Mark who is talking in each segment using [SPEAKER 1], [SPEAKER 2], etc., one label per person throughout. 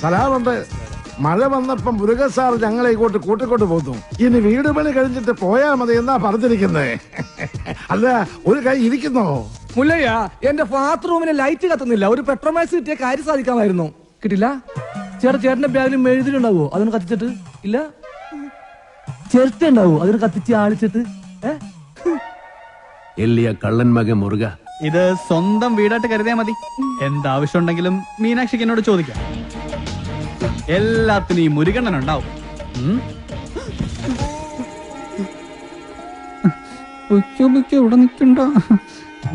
[SPEAKER 1] സലാമുണ്ട്. മഴ വന്നപ്പം മുരുകൻ സാർ ഞങ്ങളെ ഇങ്ങോട്ട് കൂട്ടിക്കൊണ്ട് പോന്നു. ഇനി വീട് പണി കഴിഞ്ഞിട്ട് പോയാൽ മതി എന്നാ പറഞ്ഞിരിക്കുന്നേ. അല്ല ഒരു കൈ ഇരിക്കുന്നോ?
[SPEAKER 2] മുല്ലയ്യ എന്റെ ബാത്റൂമിന് ലൈറ്റ് കത്തുന്നില്ല. ഒരു പെട്രോമാക്സ് കിട്ടിയ കാര്യം സാധിക്കാമായിരുന്നു. കിട്ടില്ല? ചേട്ടാ ചേട്ടന്റെ ബാഗിൽ മെഴുതിലുണ്ടാവോ അതിന് കത്തിച്ചിട്ട്? ഇല്ല? ചിരട്ട ഉണ്ടാവോ അതിന് കത്തിച്ച് ആളിച്ചിട്ട്? ഏ?
[SPEAKER 3] എല്ലിയ കള്ളൻ മകൻ മുറുക.
[SPEAKER 4] ഇത് സ്വന്തം വീടായിട്ട് കരുതിയാ മതി. എന്താവശ്യമുണ്ടെങ്കിലും മീനാക്ഷിക്ക് എന്നോട് ചോദിക്കാം. എല്ലാത്തിനും ഈ മുരുകണ്ണൻ ഉണ്ടാവും. ഇവിടെ.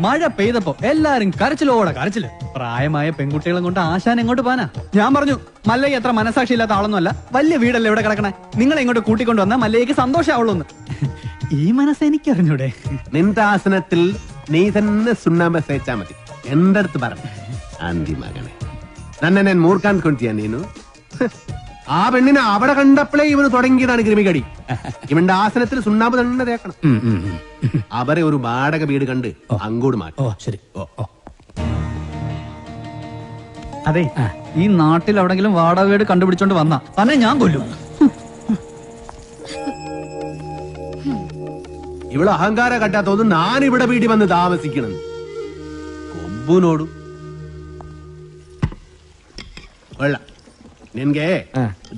[SPEAKER 4] മഴ പെയ്തപ്പോ എല്ലാരും കരച്ചിലോടെ കരച്ചിൽ. പ്രായമായ പെൺകുട്ടികളെ കൊണ്ട് ആശാൻ എങ്ങോട്ട് പോനാ ഞാൻ പറഞ്ഞു മല്ലയ്ക്ക് എത്ര മനസാക്ഷി ഇല്ലാത്ത ആളൊന്നുമല്ല. വലിയ വീടല്ലേ ഇവിടെ കിടക്കണേ? നിങ്ങളെ ഇങ്ങോട്ട് കൂട്ടിക്കൊണ്ട് മല്ലയ്ക്ക് സന്തോഷമാവുള്ളൂ ഈ മനസ്സ് എനിക്കറിഞ്ഞൂടെ.
[SPEAKER 3] നിന്റെ ആസനത്തിൽ നീ തന്നെ സുണ്ണാമ്പ തേച്ചാ മതി. എന്റെ അടുത്ത് പറഞ്ഞു അന്തി മകനെ. തന്നെ ഞാൻ മൂർക്കാൻ കൊണ്ടിയാ നീനു. ആ പെണ്ണിനെ അവിടെ കണ്ടപ്പോഴേ ഇവന് തുടങ്ങിയതാണ് കൃമികടി. ഇവന്റെ ആസനത്തിൽ സുണ്ണാമ്പ് തന്നെ തേക്കണം. അവരെ ഒരു വാടക വീട് കണ്ട് അങ്ങോട്ട് മാറ്റി.
[SPEAKER 2] ഓ ശരി. ഓ ഓ.
[SPEAKER 4] അതെ ഈ നാട്ടിൽ എവിടെങ്കിലും വാടക വീട് കണ്ടുപിടിച്ചോണ്ട് വന്ന. തന്നെ ഞാൻ കൊല്ലും.
[SPEAKER 3] ഇവൾ അഹങ്കാര കണ്ടാ ഞാൻ ഇവിടെ വീട്ടിൽ വന്ന് താമസിക്കണം കൊമ്പുനോടും. കൊള്ളാം. നിനക്ക്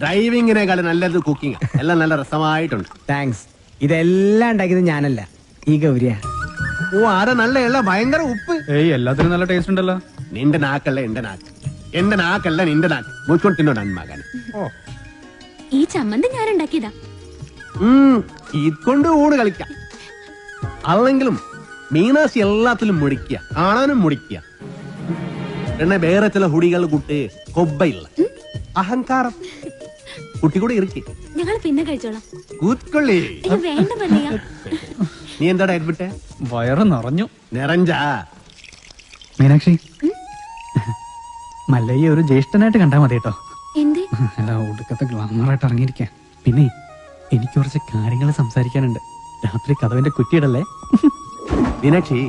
[SPEAKER 3] ഡ്രൈവിങ്ങിനേക്കാൾ നല്ലത് കുക്കിംഗ് എല്ലാം നല്ല രസമായിട്ടുണ്ട്.
[SPEAKER 5] താങ്ക്സ് ഇതെല്ലാം ഉണ്ടാക്കിയത് ഞാനല്ല. ഈ ഗൗരിയ.
[SPEAKER 3] ഓ ആരാ നല്ല എല്ലാം ഭയങ്കര ഉപ്പ്.
[SPEAKER 4] ഏയ് എല്ലാത്തിനും നല്ല ടേസ്റ്റ് ഉണ്ടല്ലോ.
[SPEAKER 3] നിന്റെ നാക്കല്ല എന്റെ നാക്ക്. എന്റെ നാക്കല്ല നിന്റെ നാക്ക്. മുറിച്ചോണ്ട് തിന്നോ നന്മകൻ
[SPEAKER 6] ഈ ചമ്മന്തി ഞാൻ ഉണ്ടാക്കിയതാ
[SPEAKER 3] ഉം, ഇതുകൊണ്ട് ഊണ് കളിക്കാം. അല്ലെങ്കിലും മീനാശി എല്ലാത്തിലും മുടിക്കുക കാണാനും മുടിക്കുക. എന്നെ വേറെ ചില ഹുടികൾ കുട്ടി കൊബ്ബയില്ല അഹങ്കാരം. കുട്ടി കൂടെ ഇറക്കി
[SPEAKER 6] ഞങ്ങൾ പിന്നെ കഴിച്ചോളാം. വേണ്ട
[SPEAKER 3] നീ എന്താടാ എഡ്വിട്ടെ
[SPEAKER 4] വയറ് നിറഞ്ഞു.
[SPEAKER 3] നിറഞ്ചാ.
[SPEAKER 4] മീനാക്ഷി മല്ലയ്യ ഒരു ജ്യേഷ്ഠനായിട്ട് കണ്ടാ മതി കേട്ടോ.
[SPEAKER 6] എന്തേ?
[SPEAKER 4] അല്ല ഒടുക്കത്തെ ഗ്ലാമറായിട്ട് ഇറങ്ങിയിരിക്കാൻ പിന്നെ എനിക്ക് കുറച്ച് കാര്യങ്ങൾ സംസാരിക്കാനുണ്ട്. രാത്രി കഥവിന്റെ കുറ്റിയിടല്ലേ?
[SPEAKER 3] മീനാക്ഷി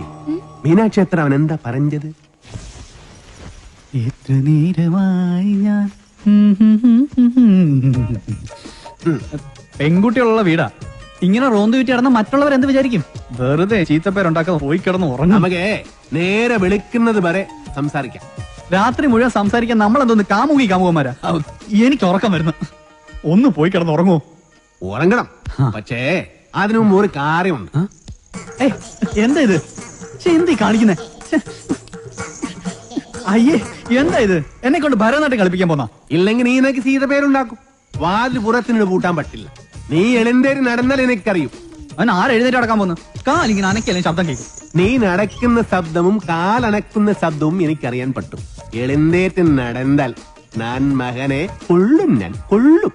[SPEAKER 3] മീനാക്ഷി എത്ര അവൻ എന്താ പറഞ്ഞത്?
[SPEAKER 4] എത്ര നേരമായി ഞാൻ പെൺകുട്ടികളുള്ള വീടാ. ഇങ്ങനെ റോന്ത് വിറ്റ് കിടന്ന മറ്റുള്ളവർ എന്ത് വിചാരിക്കും? വെറുതെ ചീത്തപ്പേരുണ്ടാക്കാതെ പോയി കിടന്ന് ഉറങ്ങും.
[SPEAKER 3] നമുക്ക് നേരെ വെളുക്കുന്നത് വരെ സംസാരിക്കാം.
[SPEAKER 4] രാത്രി മുഴുവൻ സംസാരിക്കാൻ നമ്മൾ എന്തോന്ന് കാമുകി കാമുകന്മാരാ? എനിക്ക് ഉറക്കം വരുന്നു. ഒന്ന് പോയി കിടന്ന് ഉറങ്ങുമോ
[SPEAKER 3] ഉറങ്ങണം. പക്ഷേ അതിനു മുമ്പ് ഒരു കാര്യമുണ്ട്.
[SPEAKER 4] എന്താ ഇത്? എന്താ കാണിക്കുന്നേ? അയ്യേ എന്താ ഇത്? എന്നെ കൊണ്ട് ഭരതനാട്യം കളിപ്പിക്കാൻ പോന്നാ?
[SPEAKER 3] ഇല്ലെങ്കിൽ നീ എനിക്ക് സീത പേരുണ്ടാക്കും. വാതിൽ പുറത്തിനോട് പൂട്ടാൻ പറ്റില്ല. നീ എളിന്തേര് നടന്നാൽ എനിക്കറിയും.
[SPEAKER 4] അവൻ ആര് എഴുന്നേറ്റ് അടക്കാൻ പോന്നു? കാലിങ്ങനെ അനക്കല്ലേ ശബ്ദം കേൾക്കും.
[SPEAKER 3] നീ നടക്കുന്ന ശബ്ദവും കാലണക്കുന്ന ശബ്ദവും എനിക്കറിയാൻ പറ്റും. എഴുന്നേറ്റ് നടന്നാൽ ഞാൻ മകനെ കൊള്ളും ഞാൻ കൊള്ളും.